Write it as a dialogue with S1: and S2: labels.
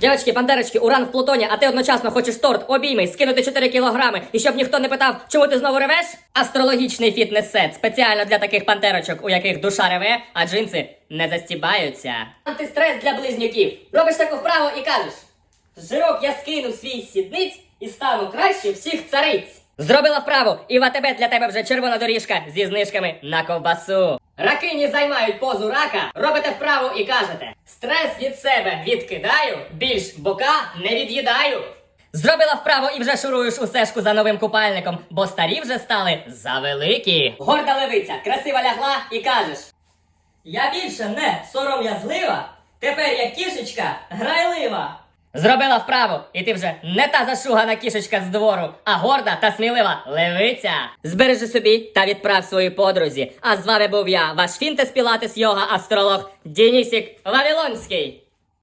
S1: Дівчатки, пандерочки, уран в Плутоні, а ти одночасно хочеш торт, обійми, скинути 4 кілограми, і щоб ніхто не питав, чому ти знову ревеш? Астрологічний фітнес-сет спеціально для таких пантерочок, у яких душа реве, а джинси не застібаються. Антистрес для близнюків. Робиш таку вправу і кажеш: Жирок я скину свій сідниць і стану краще всіх цариць. Зробила вправу, і в АТБ для тебе вже червона доріжка зі знижками на ковбасу. Ракині займають позу рака, робите вправу і кажете: стрес від себе відкидаю, більш бока не від'їдаю. Зробила вправу і вже шуруєш у сешку за новим купальником, бо старі вже стали завеликі. Горда левиця, красиво лягла і кажеш: Я більше не сором'язлива, тепер я кішечка грайлива. Зробила вправу, і ти вже не та зашугана кішечка з двору, а горда та смілива левиця. Збережи собі та відправ свої подрузі. А з вами був я, ваш фінтес пілатес йога астролог Денісік Вавилонський.